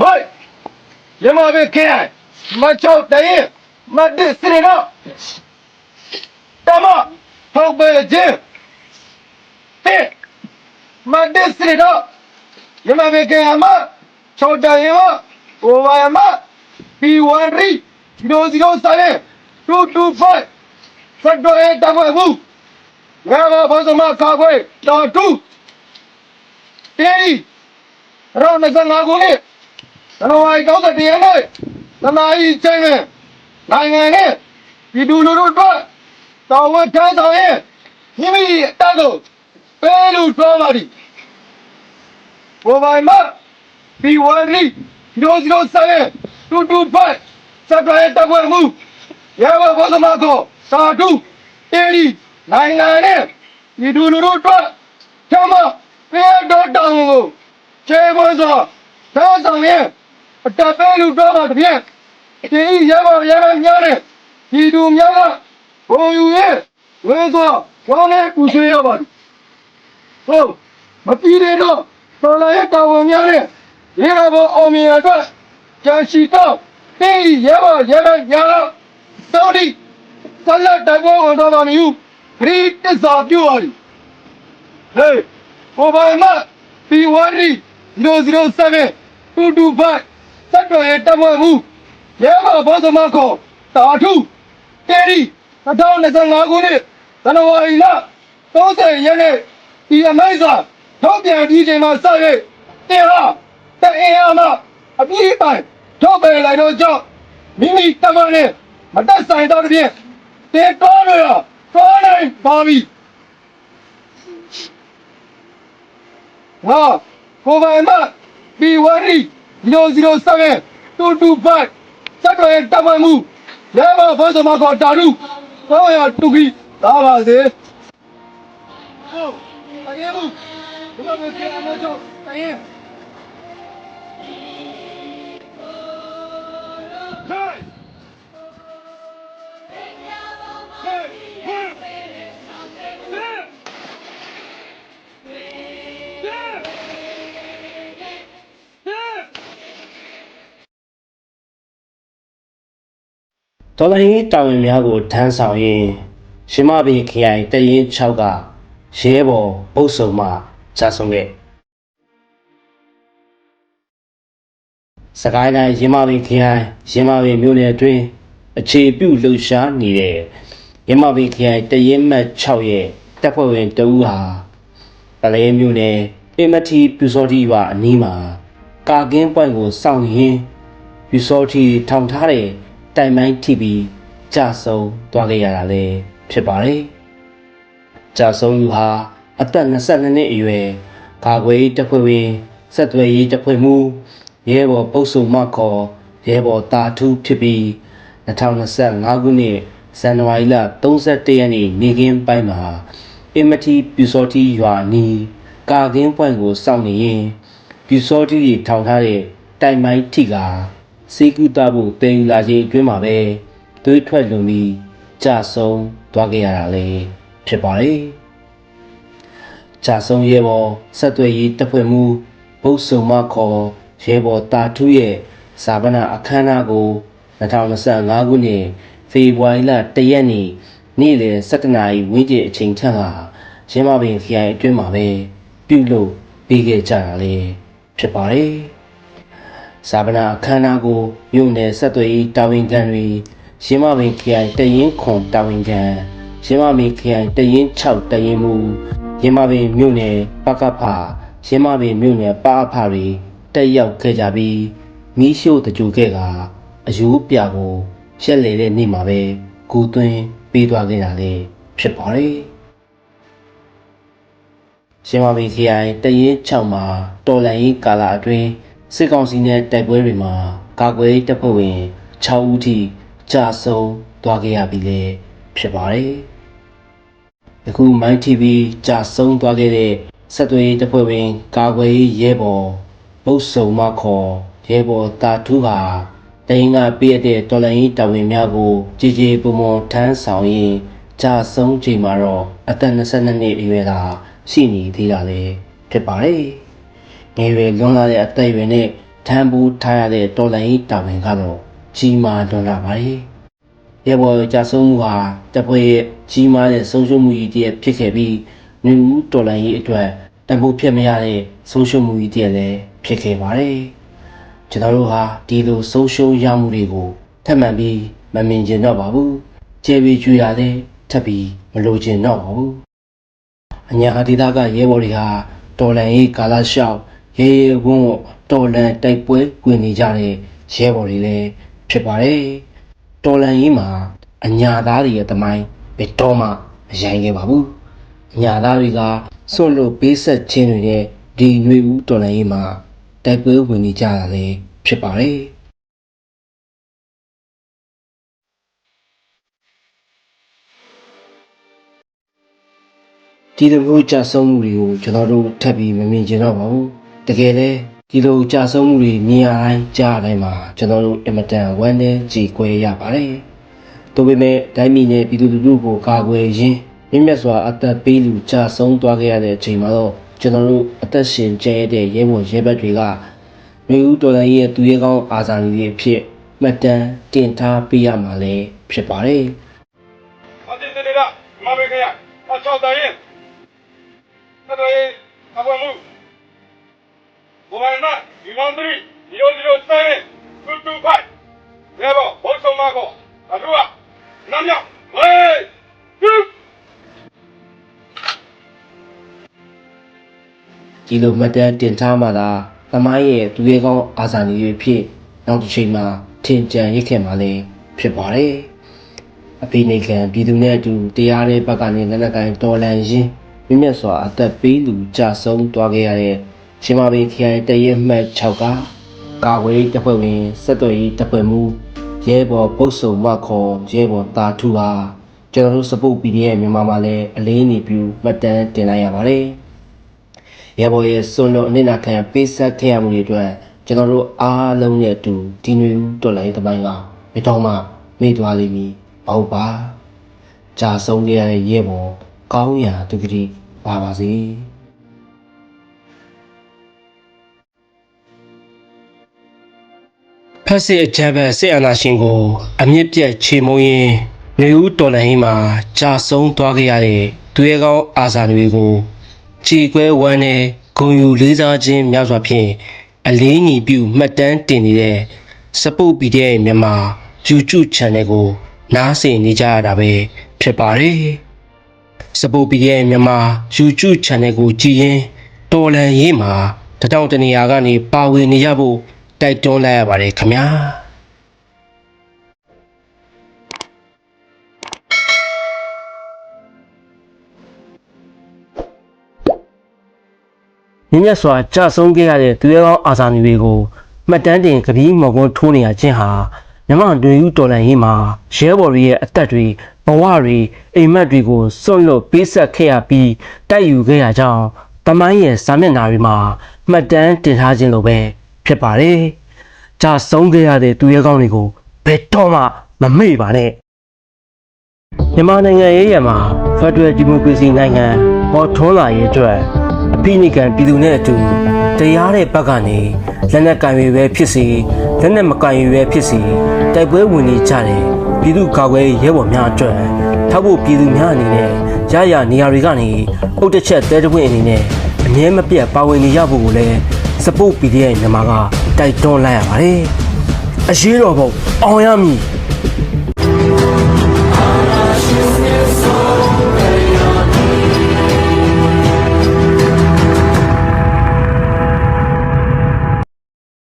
မိုက်ရမပဲခဲမချောက်တဲ့မတ်စရနောတမဟုတ်ပဲချင်းတဲ့မတ်စရနောရမပဲခဲအမချောက်တဲ့ရဟိုဝါယမ P1 ရီ007 225စက်တော်ရဲ့တမဘူးငါကဘောစမကာခွေတော်တူတေးရီရောင်း25ခုနှစ် ဇန်နဝါရီ31ရက်နေ့သနာဤချင်းနဲ့နိုင်ငံနဲ့ပြည်သူလူထုအတွက်တော်ဝန်ထမ်းဆောင်ရင်မိမိအတတ်ကိုပေးလူတော်ပါသည်ဘိုဘိုင်မဒီဝရီ007 225စက်တော်ရဲ့တပ်ဖွဲ့မှုရဲဘော်ဘောသမကိုစာတုတေးဒီနိုင်ငံနဲ့ပြည်သူလူထုအတွက်ချမ်းမပေးတော်တောင်းကိုခြေပေါ်စွာထမ်းဆောင်ရင် အတပဲလူတော့တာတပြည့်ဒီရမရမများတဲ့ဒီလူများကဘုံယူရဲ့ဝဲသောဝမ်းနဲ့ပူဆွေးရပါတယ်ဟုတ်မပြီးသေးတော့တော်လာရဲ့တာဝန်များနဲ့ရေကဘောအောင်မြင်ရအတွက်ကြံရှိတော့ဒီရမရမများတော့တော်ဒီဆလတ်တဘောဝန်တော်ပါမီယူခရီးတစ္စာပြုပါလိဟေးကိုပိုင်မဒီဝရီ007 225 စက်တော်ရဲ့တမွေမှုရဲဘော်ဘောသမခေါ်တာထုတေရီ2025ခုနှစ်ဇန်နဝါရီလ30ရက်နေ့ဒီအမိတ်စာထုတ်ပြန်ပြီးချိန်မှာစ၍တင်ဟာတအင်အားမှအပြည့်ပိုင်ထုတ်ပယ်လိုက်တော့ကြောင့်မိမိတမန်နဲ့မတက်ဆိုင်တော့တဲ့ဖြင့်တင်တော်ရတော်နိုင်ပါပြီငါကိုယ်ပိုင်မှဒီဝရီ 007 225စက်တော်ရဲ့တမန်မှုရဲဘော်ဘောသမခေါ်တာရုတော့ရတူကြီးသာပါစေဟုတ်တကယ်ဘူးဒီမှာပဲကြာမတော့တက ဒေါ်လာရင်းတာဝန်များကိုထမ်းဆောင်ရင်းရှင်မဘီခရိုင်တရင်6ကရဲဘော်ပုတ်ဆုံမှကြာဆုံးခဲ့စကိုင်းတိုင်းရင်မဘီခရိုင်ရင်မဘီမြို့နယ်အတွင်းအခြေပြုလှုပ်ရှားနေတဲ့ရင်မဘီခရိုင်တရင်မှတ်6ရဲ့တပ်ဖွဲ့ဝင်တဦးဟာပလဲမြို့နယ်ပင်မတီပြူစောတိရွာအနီးမှာကာကင်းပွိုင်ကိုစောင့်ရင်းပြူစောတီထောင်ထားတဲ့ တိုင်မိုင်းထိပြီးကြာဆုံးသွားခဲ့ရတာလည်းဖြစ်ပါတယ်။ကြာဆုံးသူဟာအသက်22နှစ်အရွယ်ကာကွယ်ရေးတပ်ဖွဲ့ဝင်ဆက်သွယ်ရေးတပ်ဖွဲ့မှုရဲဘော်ပုတ်ဆုံမခေါ်ရဲဘော်တာထူးဖြစ်ပြီး2025ခုနှစ်ဇန်နဝါရီလ31ရက်နေ့နေ့ကင်းပိုင်းမှာအင်မတီပြူစောတီရွာနီးကာကင်းပွိုင်ကိုစောင့်နေရင်ပြူစောတိတွေထောင်ထားတဲ့တိုင်မိုင်းထိက စေကူတာဖို့တင်ယူလာခြင်းအတွင်းမှာပဲသွေးထွက်လွန်ပြီးကြာဆုံးသွားခဲ့ရတာလည်းဖြစ်ပါတယ်။ကြာဆုံးရဲဘော်ဆက်သွယ်ရေးတပ်ဖွဲ့မှုဘုတ်ဆုံမခေါ်ရဲဘော်တာထုရဲ့ဇာပနာအခမ်းအနားကို2025ခုနှစ်ဖေဖော်ဝါရီလ1ရက်နေ့နေ့လယ်7:00နာရီဝန်းကျင်အချိန်ထက်ကရင်းမပင်ခရိုင်အတွင်းမှာပဲပြုလုပ်ပြီးခဲ့ကြတာလေဖြစ်ပါတယ်။ ဇာပနာအခမ်းအနားကိုမြို့နယ်ဆက်သွယ်ရေးတာဝန်ခံတွေရင်းမပင်ခရိုင်တရင်ခွန်တာဝန်ခံရင်းမပင်ခရိုင်တရင်6တရင်မူရင်းမပင်မြို့နယ်ပကဖရင်းမပင်မြို့နယ်ပါအဖတွေတက်ရောက်ခဲ့ကြပြီးမီးရှို့တကြိုခဲ့ကအယူပြကိုရှက်လေတဲ့နေ့မှာပဲကူသွင်းပေးသွားခဲ့တာလေဖြစ်ပါတယ်။ရှင်မဘီခရိုင်တရင်6မှာတော်လန်ရေးကာလအတွင်း စစ်ကောင်စီနဲ့တိုက်ပွဲတွေမှာကာကွယ်ရေးတပ်ဖွဲ့ဝင်6ဦးထိကြာဆုံးသွားခဲ့ရပြီလေဖြစ်ပါတယ်။အခုမိုင်း TV ကြာဆုံးသွားခဲ့တဲ့ဆက်သွယ်ရေးတပ်ဖွဲ့ဝင်ကာကွယ်ရေးရဲဘော်ဘုတ်ဆုံမခေါ်ရဲဘော်တာထူးဟာတရင်ကပြည့်တဲ့တော်လန်ရေးတာဝန်များကိုကြည်ကြည်ပုံပုံထမ်းဆောင်ရင်းကြာဆုံးချိန်မှာတော့အသက်22နှစ်အရွယ်သာရှိနေသေးတာလေဖြစ်ပါတယ်။ ငယ်ရွယ်လွန်လာတဲ့အသက်အရွယ်နဲ့ထမ်းပိုးထားရတဲ့တော်လိုင်းရေးတာဝန်ကတော့ကြီးမားတွန်းလာပါတယ်။ရဲဘော်ကြဆုံးမှုဟာတပ်ဖွဲ့ရဲ့ကြီးမားတဲ့ဆုံးရှုံးမှုကြီးတစ်ရပ်ဖြစ်ခဲ့ပြီးလူဦးတော်လိုင်းရေးအတွက်တံပိုးဖြစ်မရတဲ့ဆုံးရှုံးမှုကြီးတစ်ရပ်လည်းဖြစ်ခဲ့ပါတယ်။ကျွန်တော်တို့ဟာဒီလိုဆုံးရှုံးရမှုတွေကိုထပ်မံပြီးမမြင်ကျင်တော့ပါဘူး။ကျေပြီးကြွေရတဲ့ထပ်ပြီးမလိုချင်တော့ပါဘူး။အညာဒေသကရဲဘော်တွေဟာတော်လန်ရေးကာလလျှောက် ရဲရဲဝုန်းဝန်းတော်လန်တိုက်ပွဲဝင်နေကြတဲ့ရဲဘော်တွေလည်းဖြစ်ပါတယ်။တော်လန်ရေးမှာအညာသားတွေရဲ့တမိုင်းဘယ်တော့မှမရိုင်းခဲ့ပါဘူး။အညာသားတွေကစွန့်လို့ပေးဆက်ခြင်းတွေနဲ့ဒီຫນွေဦးတော်လန်ရေးမှာတိုက်ပွဲဝင်နေကြတာလည်းဖြစ်ပါတယ်။ဒီလိုမျိုးကြာဆုံးမှုတွေကိုကျွန်တော်တို့ထပ်ပြီးမမြင်ကျင်တော့ပါဘူး တကယ်လဲဒီလိုကြာဆုံးမှုတွေမြင်ရတိုင်းကြားရတိုင်းမှာကျွန်တော်တို့အင်မတန်ဝမ်းနည်းကြေကွဲရပါတယ်ဒါပေမဲ့ဒိုင်းမီနဲ့ပြည်သူလူထုကိုကာကွယ်ရင်းမြင့်မြတ်စွာအသက်ပေးလူကြာဆုံးသွားခဲ့ရတဲ့အချိန်မှာတော့ကျွန်တော်တို့အသက်ရှင်ကျဲတဲ့ရဲဘော်ရဲဘက်တွေကမျိုးဦးတော်လိုင်းရဲ့သူရဲကောင်းအာဇာနည်တွေအဖြစ်မှတ်တမ်းတင်ထားပေးရမှာလည်းဖြစ်ပါတယ်အတင်းတရမမေခရအချောက်တိုင်းသတော်ရေးအပွင့်မှု ဘုမနာဒီမန်ဒရီ0007 225ရေဘောဘောဆုံးမကောအထူးနမ်းမြောက်ဝေးဟူဒီလိုမှတ်တမ်းတင်ထားမှသာသမိုင်းရဲ့သူရဲကောင်းအာဇာနည်တွေဖြစ်နောက်တစ်ချိန်မှာထင်ကြံရစ်ခဲ့မှလည်းဖြစ်ပါတယ်။အဖိနေကံပြည်သူနဲ့အတူတရားတဲ့ဘက်ကနေလက်နက်ကိုင်တော်လန်ရင်းမြင့်မြတ်စွာအသက်ပေးလူကြဆုံးသွားခဲ့ရတဲ့ ရှင်မဘီခရိုင်တရဲမှတ်6ကကာဝေးတပ်ဖွဲ့ဝင်ဆက်သွယ်ရေးတပ်ဖွဲ့မှုရဲဘော်ပုတ်ဆုံမခေါ်ရဲဘော်တာထုဟာကျွန်တော်တို့စပုတ် PDF မြန်မာမှာလည်းအလေးအနည်းပြုမှတ်တမ်းတင်လိုက်ရပါတယ်။ရဲဘော်ရဲ့စွန့်လွတ်အနစ်နာခံပေးဆက်ခဲ့ရမှုတွေအတွက်ကျွန်တော်တို့အားလုံးနဲ့အတူဒီနွေဦးတော်လိုင်းသမိုင်းကမတော်မှမေ့သွားလိမ့်မည်မဟုတ်ပါကြာဆုံးခဲ့ရတဲ့ရဲဘော်ကောင်းရာသူကတိပါပါစေ ဖက်စစ်အကြမ်းဖက်စစ်အာဏာရှင်ကို အမြင့်ပြတ်ချေမုံရင်နေဦးတော်လိုင်းမှာကြာဆုံးသွားခဲ့ရတဲ့သူရဲကောင်းအာဇာနည်တွေကိုကြည်ကွဲဝမ်းနဲ့ဂုံယူလေးစားခြင်းများစွာဖြင့်အလေးညီပြုမှတ်တမ်းတင်နေတဲ့စပုတ်ပီတဲ့မြန်မာ YouTube Channel ကိုနားဆင်နေကြရတာပဲဖြစ်ပါတယ်။စပုတ်ပီတဲ့မြန်မာ YouTube Channel ကိုကြည်ရင်တော်လန်ရေးမှာတတောင်တနေရာကနေပါဝင်နေရဖို့ တိုက်တွန်းလိုက်ရပါတယ်ခင်ဗျာ။မြင့်မြတ်စွာကြဆုံးခဲ့ရတဲ့သူရဲကောင်းအာဇာနည်တွေကိုမှတ်တမ်းတင်ကပီးမော်ကွန်းထိုးနေရခြင်းဟာမြမတွေယူတော်လန်ရေးမှာရဲဘော်တွေရဲ့အသက်တွေဘဝတွေအိမ်မက်တွေကိုစွန့်လွတ်ပေးဆက်ခဲ့ရပြီးတိုက်ယူခဲ့ရကြောင်းတမိုင်းရဲ့စာမျက်နှာတွေမှာမှတ်တမ်းတင်ထားခြင်းလိုပဲ ဖြစ်ပါတယ်။ကြဆုံးခဲ့ရတဲ့သူရဲကောင်းတွေကိုဘယ်တော့မှမမေ့ပါနဲ့။မြန်မာနိုင်ငံရေးရမှာဖက်ဒရယ်ဒီမိုကရေစီနိုင်ငံပေါ်ထွန်းလာရေးအတွက်အဖိနိကံပြည်သူနဲ့အတူတရားတဲ့ဘက်ကနေလက်နက်ကင်တွေပဲဖြစ်စီလက်နက်မကင်တွေပဲဖြစ်စီတိုက်ပွဲဝင်နေကြတယ်ပြည်သူကာကွယ်ရေးရဲဘော်များအတွက်ထောက်ဖို့ပြည်သူများအနေနဲ့ရရနေရာတွေကနေအုတ်တစ်ချက်တဲတပွင့်အနေနဲ့အမြဲမပြတ်ပါဝင်နေရဖို့ကိုလည်း စပုတ် PDF မြန်မာကတိုက်တွန်းလိုက်ရပါတယ်အရေးတော်ပုံအောင်ရမည်